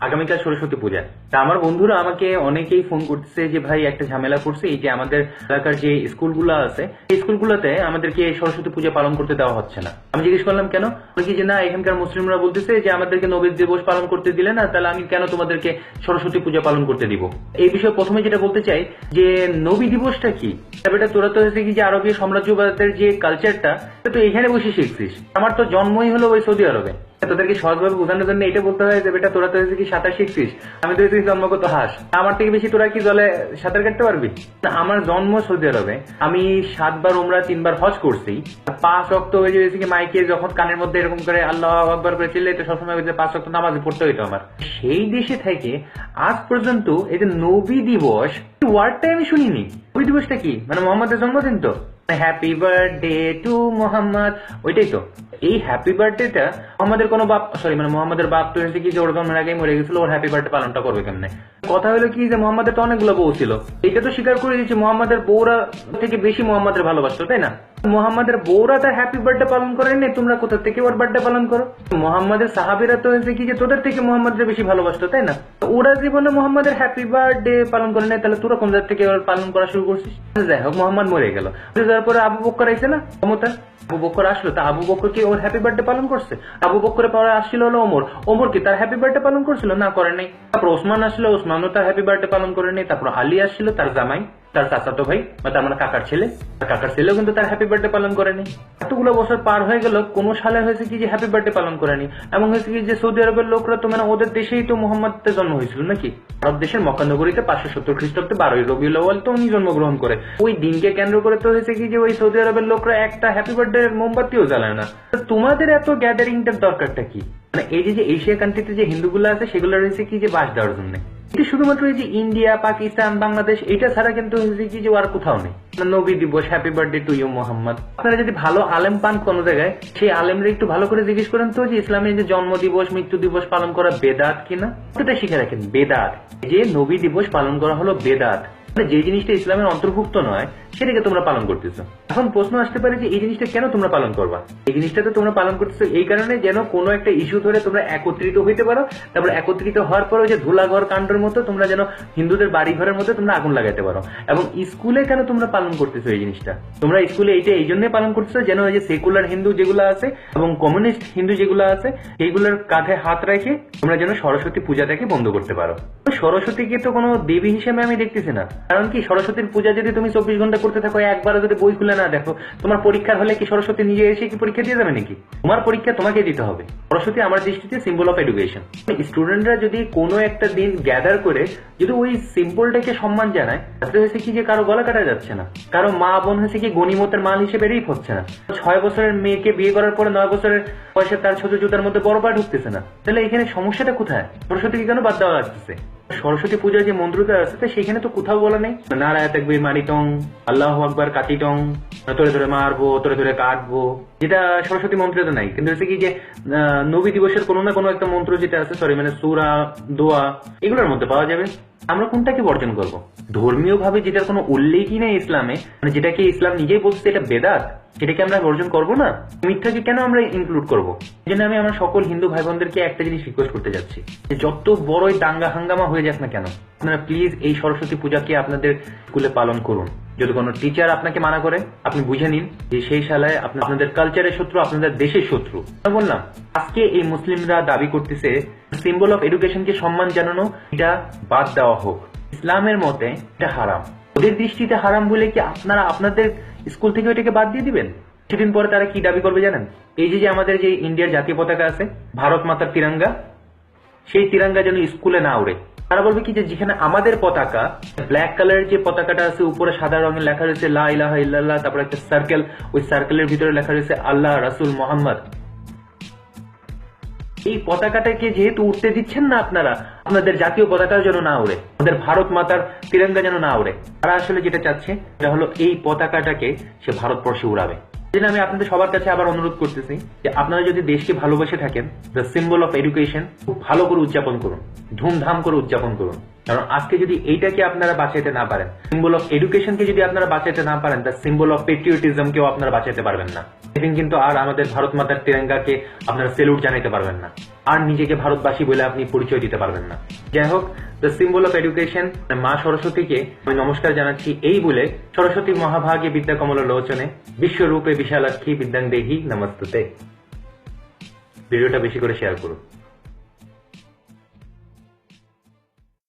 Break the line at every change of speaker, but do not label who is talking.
আগামীকাল সরস্বতী পূজা। তা আমার বন্ধুরা আমাকে অনেকেই ফোন করতেছে যে, ভাই, একটা ঝামেলা করছে, এই যে আমাদের এলাকার যে স্কুলগুলো আছে, এই স্কুলগুলোতে আমাদেরকে সরস্বতী পূজা পালন করতে দেওয়া হচ্ছে না। আমি জিজ্ঞেস করলাম, কেন? বলে কি যে, না, এখানকার মুসলিমরা বলতেছে যে, আমাদেরকে নবী দিবস পালন করতে দিলে না, তাহলে আমি কেন তোমাদেরকে সরস্বতী পূজা পালন করতে দিব? এই বিষয়ে প্রথমে যেটা বলতে চাই, যে নবী দিবসটা কি? এটা তোরা তো কি যে আরবীয় সাম্রাজ্যবাদের যে কালচারটা তো এখানে বসে শিখছিস। আমার তো জন্মই হলো ওই সৌদি আরবে। তোদেরকে সহজভাবে বোঝানোর জন্য এটা বলতে হয় যে, বেটা, তোরা তো হয়েছে কি সাঁতার শিখছিস? আমি তো হয়েছি জন্মগত হাস। আমার থেকে বেশি তোরা কি জলে সাঁতার কাটতে পারবি? আমার জন্ম সৌদি আরবে। আমি সাতবার ওমরা তিনবার হজ করছি। পাঁচ রক্ত হয়ে হয়েছে মাইকে যখন কানের মধ্যে এরকম করে আল্লাহ আকবর করে চিল্লে তো সবসময় যে পাঁচ রক্ত নামাজ পড়তে হইতো আমার। সেই দেশে থেকে আজ পর্যন্ত এই যে নবী দিবস ওয়ার্ডটাই আমি শুনিনি। নবী দিবসটা কি? মানে মোহাম্মদের জন্মদিন তো? Happy birthday to Mohammad. ওইটাই তো। এই হ্যাপি বার্থডেটা মোহাম্মদের কোনো বাপ সরি মানে মোহাম্মদের বাপ তো এসে কি যে ওর জন্মের আগেই মরে গেছিল, ওর হ্যাপি বার্থডে পালনটা করবে কেমনে? কথা হলো কি যে মোহাম্মদের তো অনেকগুলো বউ ছিল। এটা তো স্বীকার করে দিচ্ছি মোহাম্মদের বউরা থেকে বেশি মোহাম্মদের ভালোবাসতো, তাই না? মোহাম্মদের বউরা তার হ্যাপি বার্থডে পালন করেনি তোমরা কোথা থেকে ওর বার্থডে পালন করো? মোহাম্মদের সাহাবিরা তো হয়েছে কি যে তোদের থেকে মোহাম্মদের বেশি ভালোবাসতো, তাই না? ওরা জীবনে মোহাম্মদের হ্যাপি বার্থডে পালন করে নাই, তাহলে তোরা কোন থেকে ওর পালন করা শুরু করছিস? যাই হোক, মোহাম্মদ মরে গেল। তারপরে আবু বক্কর আইছে না ক্ষমতা আবু বক্কর আসলো, তা আবু বক্কর কি ওর হ্যাপি বার্থডে পালন করছে? আবু বক্করের পরে আসছিল হলো ওমর। ওমর কি তার হ্যাপি বার্থডে পালন করছিল? না, করে নাই। তারপর ওসমান আসলো, ওসমানও তার হ্যাপি বার্থডে পালন করে নেই, তারপর আলী আসছিল, তার জামাই। তার চাচাতো ভাই বা তার মানে কাকার ছেলে। কাকার ছেলেও কিন্তু তার হ্যাপি বার্থডে পালন করেনি। এতগুলো বছর পার হয়ে গেল, কোন সালে হয়েছে কি যে হ্যাপি বার্থডে পালন করেনি? এমন হয়েছে কি যে সৌদি আরবের লোকরা তো মানে ওদের দেশেই তো মোহাম্মদের জন্ম হয়েছিল নাকি? আরব দেশের মক্কানগরীতে পাঁচশো সত্তর খ্রিস্টাব্দে বারোই রবিউল আউয়াল তো উনি জন্মগ্রহণ করে। ওই দিনকে কেন্দ্র করে তো হয়েছে কি যে ওই সৌদি আরবের লোকরা একটা হ্যাপি বার্থডে মোমবাতিও জ্বালায় না। তোমাদের এত গ্যাদারিংটার দরকারটা কি? মানে এই যে এশিয়া কান্ট্রিতে যে হিন্দুগুলো আছে সেগুলো রয়েছে কি যে বাস দেওয়ার জন্য? কিন্তু শুধুমাত্র এই যে ইন্ডিয়া, পাকিস্তান, বাংলাদেশ, এটা ছাড়া কিন্তু কি যে আর কোথাও নেই। নবী দিবস happy birthday to you Mohammad. আপনারা যদি ভালো আলেম পান কোনো জায়গায়, সেই আলেমরা একটু ভালো করে জিজ্ঞেস করেন তো যে ইসলামের যে জন্ম দিবস, মৃত্যু দিবস পালন করা বেদাত কিনা? ওটা শিখে রাখেন, বেদাত। যে নবী দিবস পালন করা হলো বেদাত। যে জিনিসটা ইসলামের অন্তর্ভুক্ত নয়, সেটাকে তোমরা পালন করতেছো। এখন প্রশ্ন আসতে পারে যে এই জিনিসটা কেন তোমরা পালন করবা? এই জিনিসটা তো তোমরা পালন করতেছো এই কারণে যেন কোনো একটা ইস্যু ধরে তোমরা একত্রিত হইতে পারো, তারপর একত্রিত হওয়ার পরে যে ধুলাঘর কাণ্ডের মতো তোমরা যেন হিন্দুদের বাড়ি ঘরের মতো তোমরা আগুন লাগাতে পারো। এবং স্কুলে কেন তোমরা পালন করতেছো এই জিনিসটা? তোমরা স্কুলে এইটা এই জন্যই পালন করতেছো যেন ওই যে সেকুলার হিন্দু যেগুলো আছে এবং কমিউনিস্ট হিন্দু যেগুলো আছে, সেইগুলোর কাঁধে হাত রেখে তোমরা যেন সরস্বতী পূজাটাকে বন্ধ করতে পারো। সরস্বতীকে তো কোনো দেবী হিসেবে আমি দেখতেছি না। কারণ কি সরস্বতীর পূজা যদি তুমি চব্বিশ ঘণ্টা করতে থাকো, একবারও যদি বই খুলে না দেখো, তোমার পরীক্ষার হলে কি সরস্বতী নিজে এসে কি পরীক্ষা দিয়ে যাবে নাকি? তোমার পরীক্ষা তোমাকে দিতে হবে। সরস্বতী আমার দৃষ্টিতে সিম্বল অফ এডুকেশন স্টুডেন্টরা যদি কোনো একটা দিন গ্যাদার করে, যদি ওই সিম্বলটাকে সম্মান জানায়, তাতে হয়েছে কি যে কারও গলা কাটা যাচ্ছে না, কারও মা বোন হয়েছে কি গণিমতের মাল হিসেবে রেপ হচ্ছে না, ছয় বছরের মেয়েকে বিয়ে করার পরে নয় বছরের পয়সা তার ছোট জুতার মধ্যে বড় পা ঢুকতেছে না। তাহলে এখানে সমস্যাটা কোথায়? সরস্বতীকে কেন বাদ দেওয়া লাগতেছে? সরস্বতী পূজার যে মন্ত্রটা আছে সেখানে তো কোথাও বলা নেই। নারায় থাকবে মারিটং আল্লাহ আকবার কাটিটং তোরে তোরে মারবো তোরে তোরে কাটবো। যেটা সরস্বতী মন্ত্রে তো নাই। কিন্তু হচ্ছে কি যে নবী দিবসের কোনো না কোনো একটা মন্ত্র যেটা আছে সরি মানে সুরা, দোয়া, এগুলোর মধ্যে পাওয়া যাবে। আমরা কোনটাকে বর্জন করব? ধর্মীয় ভাবে যেটার কোনো উল্লেখই নেই ইসলামে মানে যেটাকে ইসলাম নিজেই বলছে এটা বেদাত সেটাকে আমরা বর্জন করব না? মিথ্যাকে কেন আমরা ইনক্লুড করব? জন্য আমি আমার সকল হিন্দু ভাই বোনদেরকে একটা জিনিস রিকোয়েস্ট করতে যাচ্ছি। যে যত বড়ই দাঙ্গা হাঙ্গামা হয়ে যাক না কেন, আপনারা প্লিজ এই সরস্বতী পূজাকে আপনাদের স্কুলে পালন করুন। যদি কোনো টিচার আপনাকে মানা করে, আপনি বুঝে নিন যে সেই শালায় আপনি আপনাদের কালচারের শত্রু, আপনাদের দেশের শত্রু। বললাম, আজকে এই মুসলিমরা দাবি করতেছে সিম্বল অফ এডুকেশনকে সম্মান জানানো, এটা বাদ দেওয়া হোক। ইসলামের মতে এটা হারাম। ওদের দৃষ্টিতে হারাম বলে কি আপনারা আপনাদের স্কুল থেকে ওইটাকে বাদ দিয়ে দিবেন? কিছুদিন পরে তারা কি দাবি করবে জানেন? এই যে আমাদের যে ইন্ডিয়ার জাতীয় পতাকা আছে, ভারত মাতার তিরঙ্গা, সেই তিরঙ্গা যেন স্কুলে না উড়ে। তারা বলবে কি যেখানে আমাদের পতাকা ব্ল্যাক কালারের যে পতাকাটা আছে, উপরে সাদা রঙের লেখা রয়েছে, লা ইলাহা ইল্লাল্লাহ তারপর একটা সার্কেল ওই সার্কেলের ভিতরে লেখা রয়েছে, আল্লাহ রাসূল মোহাম্মদ এই পতাকাটাকে যেহেতু উঠতে দিচ্ছেন না আপনারা, আপনাদের জাতীয় পতাকা যেন না উড়ে। আমাদের ভারত মাতার তিরঙ্গা যেন না উড়ে তারা আসলে যেটা চাচ্ছে, সেটা হলো এই পতাকাটাকে সে ভারতবর্ষে উড়াবে। জন্য আমি আপনাদের সবার কাছে আবার অনুরোধ করতেছি যে আপনারা যদি দেশকে ভালোবেসে থাকেন দ্য সিম্বল অফ এডুকেশন খুব ভালো করে উদযাপন করুন, ধুমধাম করে উদযাপন করুন। কারণ আজকে যদি এইটাকে আপনারা বাঁচাইতে না পারেন সিম্বল অফ এডুকেশনকে যদি আপনারা বাঁচাইতে না পারেন দ্য সিম্বল অফ পেট্রিয়টিজমকেও আপনারা বাঁচাইতে পারবেন না। সেদিন কিন্তু আর আমাদের ভারত মাতার তিরঙ্গাকে আপনারা সেলুট জানাইতে পারবেন না। আর নিজেকে ভারতবাসী বলে আপনি পরিচয় দিতে পারবেন না। যাই হোক দ্য সিম্বল অফ এডুকেশন মা সরস্বতীকে আমি নমস্কার জানাচ্ছি এই বলে সরস্বতী মহাভাগে বিদ্যা কমল লোচনে বিশ্বরূপে বিশালাক্ষী বিদ্যাং দেহি নমস্তুতে। ভিডিওটা বেশি করে শেয়ার করুন।